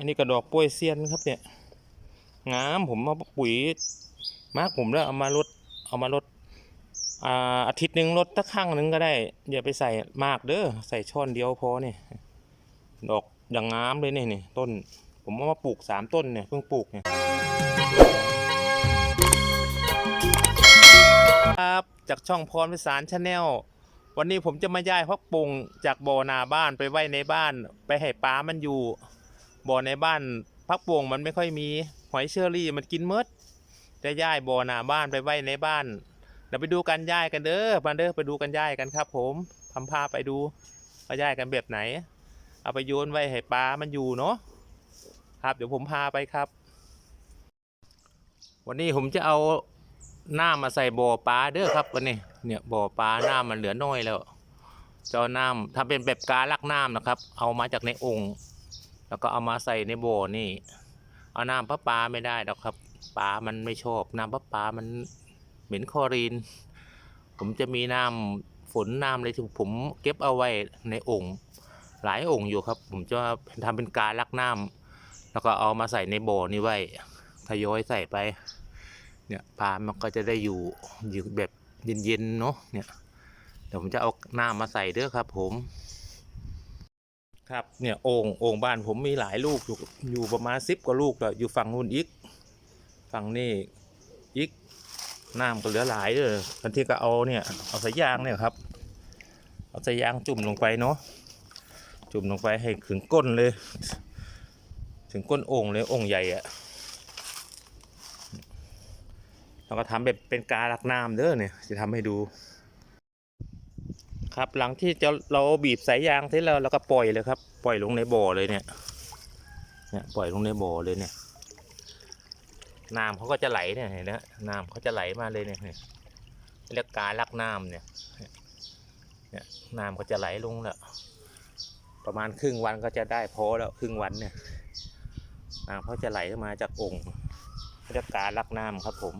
อันนี้กระดอกกล้วยเซียนครับเนี่ยงามผมมาปุ๋ยมากผมแล้วเอามาลดเอามาลดอ่าอาทิตย์หนึ่งลดตะข้างหนึ่งก็ได้ อย่าไปใส่มากเด้อใส่ช้อนเดียวพอเนี่ยดอกอย่างงามเลยเนี่ยนี่ต้น ผมเอามาปลูกสามต้นเนี่ยเพิ่งปลูกเนี่ยครับจากช่องพรพิสารชาแนลวันนี้ผมจะมาย้ายพักปงจากบ่อนาบ้านไปไว้ในบ้าน ไปให้ปลามันอยู่ บ่อในบ้านพักปวงมันไม่ค่อยมีหอยเชอรี่มันกินเมดจะย้ายบ่อหน้าบ้านไปไว้ในบ้านเดี๋ยวไปดูกันย้ายกันเด้อมาเด้อไปดูกันย้ายกันครับ ผมทำพาไปดูว่าย้ายกันแบบไหน เอาไปโยนไว้ให้ปลามันอยู่เนาะครับ เดี๋ยวผมพาไปครับ วันนี้ผมจะเอาหน้ำมาใส่บ่อปลาเด้อครับวันนี้เนี่ยบ่อปลาหน้ำมันเหลือน้อยแล้วจะเอาน้ำทำเป็นแบบกาลักน้ำนะครับ เอามาจากในองค์ แล้วก็เอามาใส่ในบ่อนี่ เอาน้ำพระปลาไม่ได้หรอกครับปลามันไม่ชอบน้ำพระปลามันเหม็นคลอรีน ผมจะมีน้ำฝนน้ำอะไรที่ผมเก็บเอาไว้ในโองค์หลายโองค์อยู่ครับ ผมจะทำเป็นการลักน้ำแล้วก็เอามาใส่ในบ่อนี้ไว้ทยอยใส่ไป เนี่ยปลามันก็จะได้อยู่อยู่แบบเย็นๆเนาะเนี่ยเดี๋ยวผมจะเอาน้ำมาใส่เด้อครับ ผม ครับเนี่ยโอ่งโอ่งบ้านผมมีหลายลูกอยู่อยู่ประมาณสิบกว่าลูกแล้วอยู่ฝั่งนู้นอีกฝั่งนี่อีกน้ำก็เหลือหลายเลยทันทีก็เอาเนี่ยเอาสายยางเนี่ยครับ เอาสายยางจุ่มลงไปเนาะจุ่มลงไปให้ถึงก้นเลย ถึงก้นโอ่งเลยโอ่งใหญ่อะเราก็ทำแบบเป็นกาลักน้ำเด้อเนี่ยจะทำให้ดู ครับ หลังที่จะเราบีบสายยางเสร็จแล้วเราก็ปล่อยเลยครับ ปล่อยลงในบ่อเลยเนี่ย เนี่ยปล่อยลงในบ่อเลยเนี่ยน้ำเขาก็จะไหลเนี่ยเห็นไหมน้ำเขาจะไหลมาเลยเนี่ยเรียกการลักน้ำเนี่ย เนี่ยน้ำก็จะไหลลงแล้วประมาณครึ่งวันก็จะได้พอแล้วครึ่งวันเนี่ยน้ำเขาจะไหลมาจากองค์เรียกการลักน้ำครับผม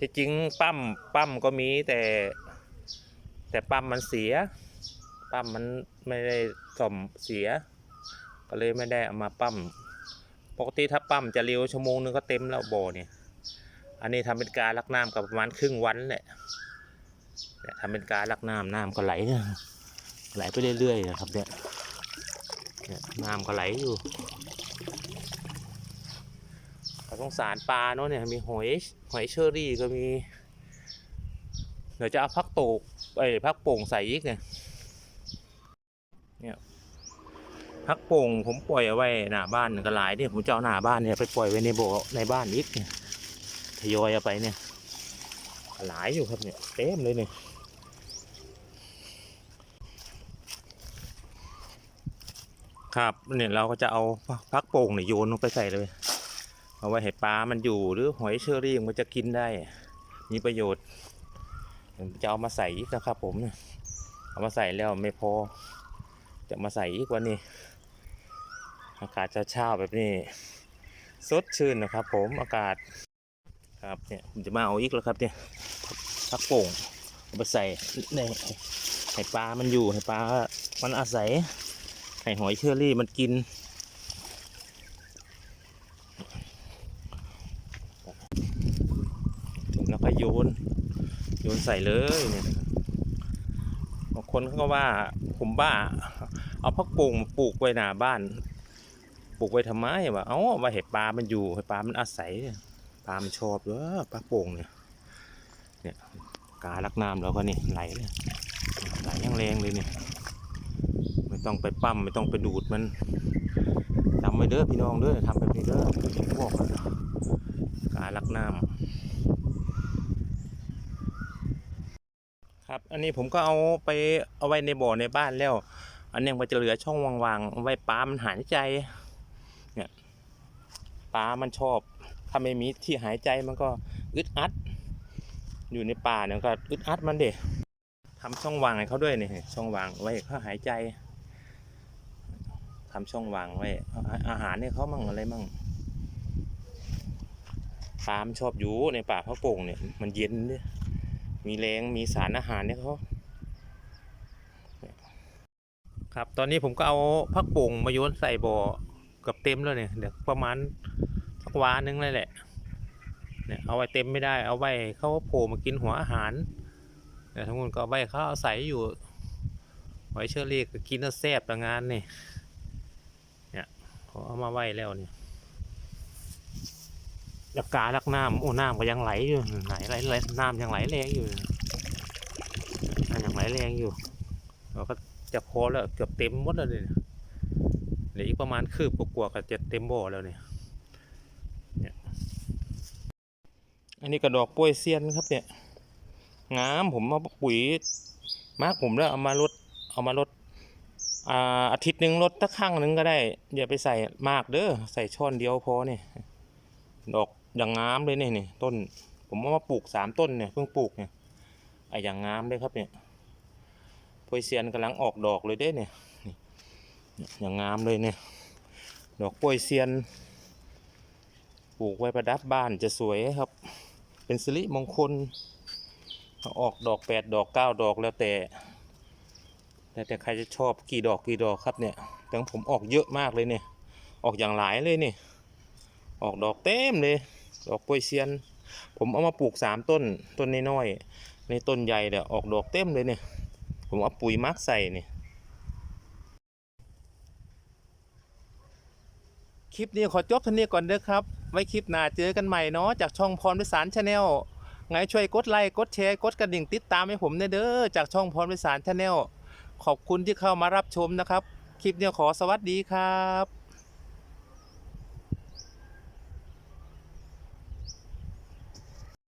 ที่จริงปั๊มปั๊มก็มีแต่ แต่ปั๊มมันเสีย ปั๊มมันไม่ได้ซ่อมเสีย ก็เลยไม่ได้เอามาปั๊มปกติถ้าปั๊มจะเร็วชั่วโมงนึงก็เต็มแล้วบ่อเนี่ย อันนี้ทำเป็นการลักน้ำกับประมาณครึ่งวันแหละเนี่ยทำเป็นการลักน้ำน้ำก็ไหลไหลไปเรื่อยๆนะครับเนี่ยน้ำก็ไหลอยู่ สงสารปลาเนาะเนี่ยมีหอยหอยเชอรี่ก็มี เดี๋ยวจะเอาพักโตกไอ้ยพักโป่งใส่อีกเนี่ยเนี่ยพักโป่งผมปล่อยเอาไว้หน้าบ้านก็หลายเนี่ยผมจะเอาหน้าบ้านเนี่ยไปปล่อยไว้ในโบในบ้านอีกเนี่ยทยอยเอาไปเนี่ยหลายอยู่ครับเนี่ยเต็มเลยเนี่ยครับเนี่ยเราก็จะเอาพักโป่งเนี่ยโยนลงไปใส่เลย เอาไว้ให้ปลามันอยู่หรือหอยเชอรี่มันจะกินได้ มีประโยชน์จะเอามาใส่อีกนะครับ ผม เอามาใส่แล้วไม่พอ จะมาใส่อีกวันนี้อากาศเช้าๆแบบนี้ สดชื่นนะครับ ผมอากาศครับเนี่ยผมจะมาเอาอีกแล้วครับเนี่ยพักโป่งเอาไปใส่ในให้ปลามันอยู่ให้ปลามันอาศัยให้หอยเชอรี่มันกิน ถุง แล้วก็โยน โยนใส่เลยเนี่ยบางคนเขาก็ว่าผมบ้า เอาพักปลูกมาปลูกไว้หน้าบ้าน ปลูกไว้ทำไมวะเอ้าไว้ให้ปลา มันอยู่ให้ปลา มันอาศัย ปลา มันชอบเด้อปลาโป่งเนี่ย เนี่ยกาลักน้ำแล้วก็นี่ไหลเลย ไหลยังแรงเลยเนี่ย ไม่ต้องไปปั้มไม่ต้องไปดูดมันจำไว้เด้อพี่น้องเด้อทำแบบนี้เด้อพวกกาลักน้ำ ครับ อันนี้ผมก็เอาไปเอาไว้ในบ่อในบ้านแล้ว อันนี้มันจะเหลือช่องว่างๆไว้ปลามันหายใจ เนี่ยปลามันชอบถ้าไม่มีที่หายใจมันก็อึดอัด อยู่ในป่าเนี่ยก็อึดอัดมันเด็ทำช่องว่างให้เขาด้วยเนี่ยช่องว่างไว้เขาหายใจทำช่องว่างไว้ อาหารเนี่ยเขามั่งอะไรมั่งปลามันชอบอยู่ในป่าพระโป่งเนี่ยมันเย็นด้วย มีแรงมีสารอาหารเนี่ยเขาครับตอนนี้ผมก็เอาพักโป่งมาโยนใส่บ่อกับเต็มแล้วเนี่ยเดี๋ยวประมาณสักวานึงเลยแหละเนี่ยเอาไว้เต็มไม่ได้เอาไว้เขาโผล่มากินหัวอาหารแต่ทั้งหมดก็เอาไว้เขาเอาใส่อยู่ไว้เชอรี่ก็กินแล้วแซ่บละงานนี่เนี่ยเขาเอามาไว้แล้วเนี่ย แล้วกาลักน้ำโอ้น้ำก็ยังไหลอยู่ไหลไหลไหลน้ำยังไหลแรงอยู่น้ำยังไหลแรงอยู่เราก็จะพอแล้วเกือบเต็มหมดแล้วเนี่ยเหลืออีกประมาณคืบกว่าๆก็จะเต็มบ่อแล้วเนี่ยอันนี้กระดอกป่วยเซียนครับเนี่ยงามผมมาปุ๋ยมากผมแล้วเอามาลดเอามาลดอาอาทิตย์หนึ่งลดสักครั้งหนึ่งก็ได้อย่าไปใส่มากเด้อใส่ช้อนเดียวพอเนี่ยดอก อย่างงามเลยเนี่ยนี่ต้น ผมเอามาปลูกสามต้นเนี่ยเพิ่งปลูกเนี่ยไอ้อย่างงามเลยครับเนี่ยป่วยเซียนกำลังออกดอกเลยเด้เนี่ยอย่างงามเลยเนี่ย ดอกป่วยเซียน ปลูกไว้ประดับบ้านจะสวยครับ เป็นสิริมงคลออกดอกแปดดอกเก้าดอกแล้วแต่แล้วแต่ใครจะชอบกี่ดอกกี่ดอกครับเนี่ยแต่ของผมออกเยอะมากเลยเนี่ย ออกอย่างหลายเลยเนี่ย ออกดอกเต็มเลย ดอกโปวยเซียน ผมเอามาปลูกสามต้นต้นน้อยๆในต้นใหญ่เนี่ยออกดอกเต็มเลยเนี่ยผมเอาปุ๋ยมักใส่เนี่ยคลิปนี้ขอจบเท่านี้ก่อนเด้อครับ ไว้คลิปหน้าเจอกันใหม่เนาะจากช่องพรวิสารชาแนลไงช่วยกดไลค์กดแชร์กดกระดิ่งติดตามให้ผมด้วยเด้อจากช่องพรวิสารชาแนลขอบคุณที่เข้ามารับชมนะครับ คลิปนี้ขอสวัสดีครับ